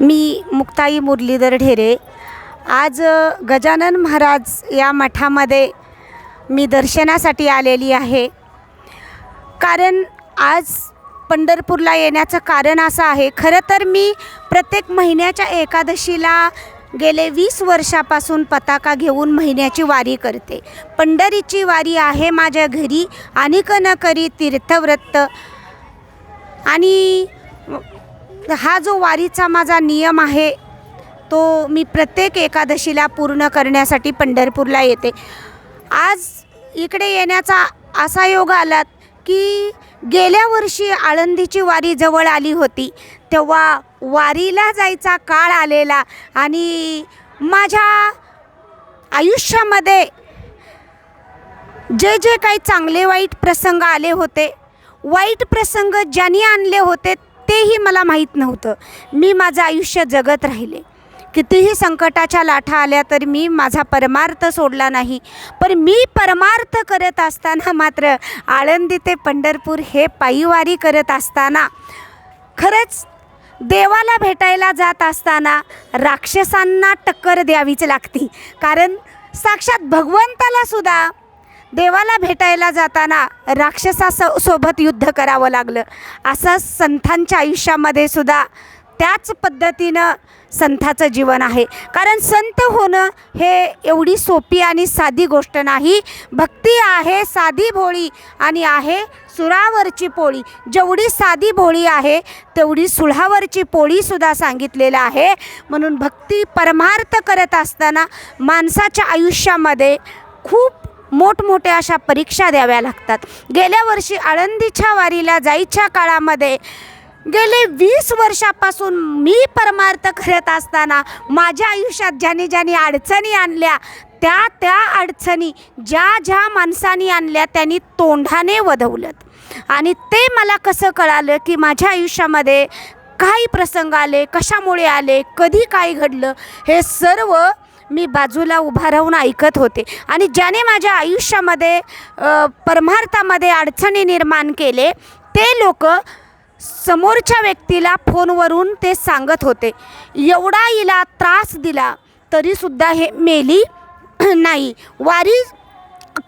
मी मुक्ताई मुरलीधर ढेरे. आज गजानन महाराज या मठामध्ये मी दर्शनासाठी आलेली आहे. कारण आज पंढरपूरला येण्याचं कारण असं आहे. खरं तर मी प्रत्येक महिन्याच्या एकादशीला गेले वीस वर्षापासून पताका घेऊन महिन्याची वारी करते. पंढरीची वारी आहे माझ्या घरी. अनिक न करी तीर्थव्रत आणि हा जो वारीचा माझा नियम आहे तो मी प्रत्येक एकादशीला पूर्ण करण्यासाठी पंढरपूरला येते. आज इकडे येण्याचा असा योग आलात की गेल्या वर्षी आळंदीची वारी जवळ आली होती. तेव्हा वारीला जायचा काळ आलेला आणि माझ्या आयुष्यामध्ये जे जे काही चांगले वाईट प्रसंग आले होते वाईट प्रसंग ज्यांनी आणले होते तेही मला माहीत नव्हतं. मी माझं आयुष्य जगत राहिले. कितीही संकटाच्या लाठा आल्या तर मी माझा परमार्थ सोडला नाही. पण मी परमार्थ करत असताना मात्र आळंदी ते पंढरपूर हे पायीवारी करत असताना खरंच देवाला भेटायला जात असताना राक्षसांना टक्कर द्यावीच लागती. कारण साक्षात भगवंताला सुद्धा देवाला भेटायला जाताना राक्षसासो सोबत युद्ध करावं लागलं. असं संतांच्या आयुष्यामध्ये सुद्धा त्याच पद्धतीनं संताचं जीवन आहे. कारण संत होणं हे एवढी सोपी आणि साधी गोष्ट नाही. भक्ती आहे साधी भोळी आणि आहे सुरावरची पोळी. जेवढी साधी भोळी आहे तेवढी सुळावरची पोळीसुद्धा सांगितलेलं आहे. म्हणून भक्ती परमार्थ करत असताना माणसाच्या आयुष्यामध्ये खूप मोठमोठ्या अशा परीक्षा द्याव्या लागतात. गेल्या वर्षी आळंदीच्या वारीला जायच्या काळामध्ये गेले वीस वर्षापासून मी परमार्थ करत असताना माझ्या आयुष्यात ज्याने ज्याने अडचणी आणल्या त्या त्या अडचणी ज्या ज्या माणसानी आणल्या त्यांनी तोंडाने वधवलं आणि ते मला कसं कळालं की माझ्या आयुष्यामध्ये काही प्रसंग आले कशामुळे आले कधी काय घडलं हे सर्व मी बाजूला उभा राहून ऐकत होते. आणि ज्याने माझ्या आयुष्यामध्ये परमार्थामध्ये अडचणी निर्माण केले ते लोक समोरच्या व्यक्तीला फोनवरून ते सांगत होते. एवढा हिला त्रास दिला तरीसुद्धा हे मेली नाही. वारी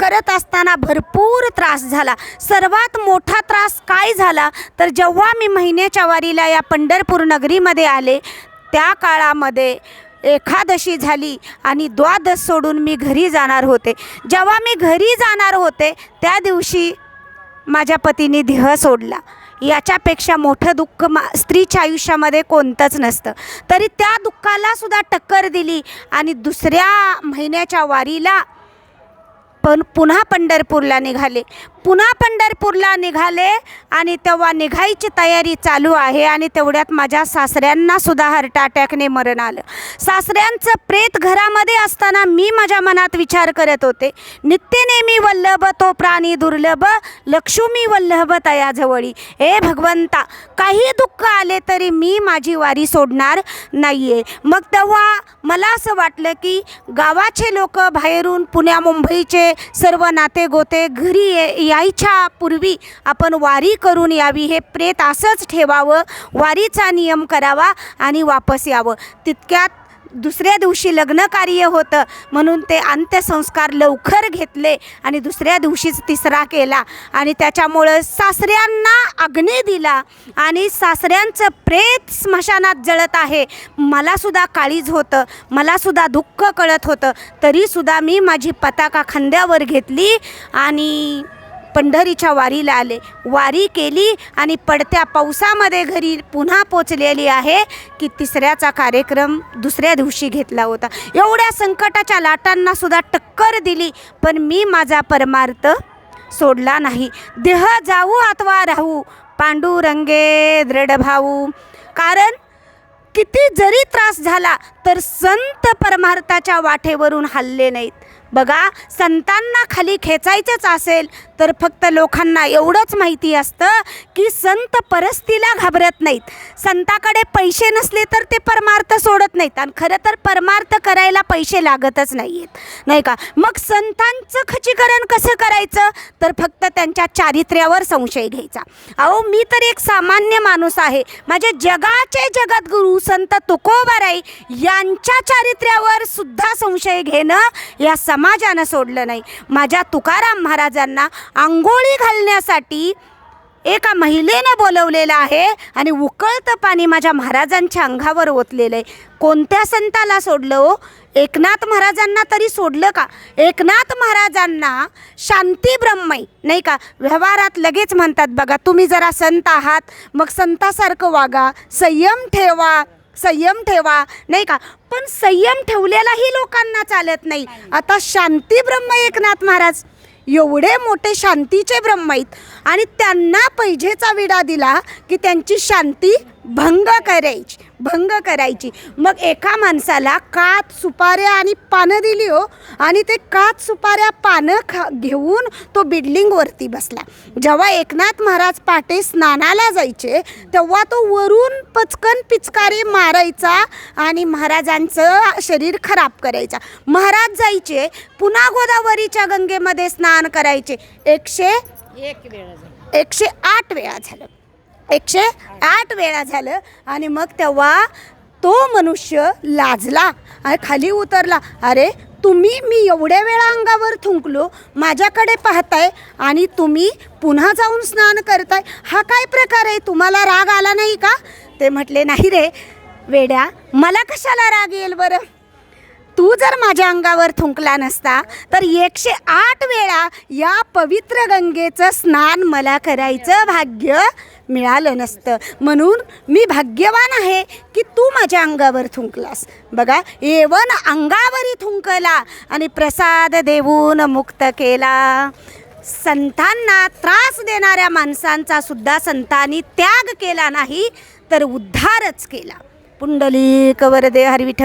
करत असताना भरपूर त्रास झाला. सर्वात मोठा त्रास काय झाला? तर जेव्हा मी महिन्याच्या वारीला या पंढरपूर नगरीमध्ये आले त्या काळामध्ये एकादशी झाली आणि द्वादश सोडून मी घरी जाणार होते. जेव्हा मी घरी जाणार होते त्या दिवशी माझ्या पतीने देह सोडला. याच्यापेक्षा मोठं दुःख मा स्त्रीच्या आयुष्यामध्ये कोणतंच नसतं. तरी त्या दुःखाला सुद्धा टक्कर दिली आणि दुसऱ्या महिन्याच्या वारीला पण पुन्हा पंढरपूरला निघाले. पुन्हा पंढरपूरला निघाले आणि तेव्हा निघायची तयारी चालू आहे आणि तेवढ्यात माझ्या सासऱ्यांना सुद्धा हार्ट अटॅकने मरण आलं. सासऱ्यांचं प्रेत घरामध्ये असताना मी माझ्या मनात विचार करत होते नित्य नेहमी वल्लभ तो प्राणी दुर्लभ लक्ष्मी वल्लभ तयाजवळी ए भगवंता काही दुःख आले तरी मी माझी वारी सोडणार नाही आहे मग तेव्हा मला असं वाटलं की गावाचे लोक बाहेरून पुण्या मुंबईचे सर्व नाते गोते घरी ये यायच्या पूर्वी आपण वारी करून यावी हे प्रेत असंच ठेवावं वारीचा नियम करावा आणि वापस यावं. तितक्यात दुसऱ्या दिवशी लग्न कार्य होतं म्हणून ते अंत्यसंस्कार लवकर घेतले आणि दुसऱ्या दिवशीच तिसरा केला. आणि त्याच्यामुळं सासऱ्यांना अग्नी दिला आणि सासऱ्यांचं प्रेत स्मशानात जळत आहे. मलासुद्धा काळीज होतं मलासुद्धा दुःख कळत होतं. तरीसुद्धा मी माझी पताका खांद्यावर घेतली आणि पंढरीच्या वारीला आले. वारी केली आणि पडत्या पावसामध्ये घरी पुन्हा पोचलेली आहे की तिसऱ्याचा कार्यक्रम दुसऱ्या दिवशी घेतला होता. एवढ्या संकटाच्या लाटांना सुद्धा टक्कर दिली पण मी माझा परमार्थ सोडला नाही. देह जाऊ अथवा राहू पांडुरंगे दृढभाऊ कारण किती जरी त्रास झाला तर संत परमार्थाच्या वाटेवरून हल्ले नाहीत. बघा संतांना खाली खेचायचंच असेल तर फक्त लोकांना एवढंच माहिती असतं की संत परस्तीला घाबरत नाहीत. संताकडे पैसे नसले तर ते परमार्थ सोडत नाहीत आणि खरं तर परमार्थ करायला पैसे लागतच नाही आहेत नाही का? मग संतांचं खचीकरण कसं करायचं? तर फक्त त्यांच्या चारित्र्यावर संशय घ्यायचा. अहो मी तर एक सामान्य माणूस आहे. माझे जगाचे जगद्गुरू संत तुकोबाराई यांच्या चारित्र्यावर सुद्धा संशय घेणं या समाजानं सोडलं नाही. माझ्या तुकाराम महाराजांना आंघोळी घालण्यासाठी एका महिलेनं बोलवलेलं आहे आणि उकळतं पाणी माझ्या महाराजांच्या अंगावर ओतलेलं आहे. कोणत्या संताला सोडलं हो? एकनाथ महाराजांना तरी सोडलं का? एकनाथ महाराजांना शांती ब्रह्मई नाही का? व्यवहारात लगेच म्हणतात बघा तुम्ही जरा संत आहात मग संतासारखं वागा संयम ठेवा. संयम ठेवा नाही का? पण संयम ठेवलेलाही लोकांना चालत नाही. आता शांती ब्रह्म एकनाथ महाराज एवढे मोठे शांतीचे ब्रह्म आहेत. आणि त्यांना पैजेचा विडा दिला की त्यांची शांती भंग करायची भंग करायची. मग एका माणसाला कात सुपाऱ्या आणि पानं दिली हो. आणि ते कात सुपाऱ्या पानं खा घेऊन तो बिल्डिंगवरती बसला. जेव्हा एकनाथ महाराज पाटे स्नानाला जायचे तेव्हा तो वरून पचकन पिचकारी मारायचा आणि महाराजांचं शरीर खराब करायचा. महाराज जायचे पुन्हा गोदावरीच्या गंगेमध्ये स्नान करायचे. एकशे एक वेळा एकशे आठ वेळा झालं. एकशे आठ वेळा झालं आणि मग तेव्हा तो मनुष्य लाजला आणि खाली उतरला. अरे तुम्ही मी एवढ्या वेळा अंगावर थुंकलो माझ्याकडे पाहताय आणि तुम्ही पुन्हा जाऊन स्नान करताय. हा काय प्रकार आहे? तुम्हाला राग आला नाही का? ते म्हटले नाही रे वेड्या मला कशाला राग येईल बरं? तू जर माझ्या अंगावर थुंकला नसता तर एकशे आठ वेळा या पवित्र गंगेचं स्नान मला करायचं भाग्य मिळालं नसतं. म्हणून मी भाग्यवान आहे की तू माझ्या अंगावर थुंकलास. बघा एवन अंगावरी थुंकला आणि प्रसाद देऊन मुक्त केला. संतांना त्रास देणाऱ्या माणसांचा सुद्धा संतांनी त्याग केला नाही तर उद्धारच केला. पुंडलिक वरदे हरविठ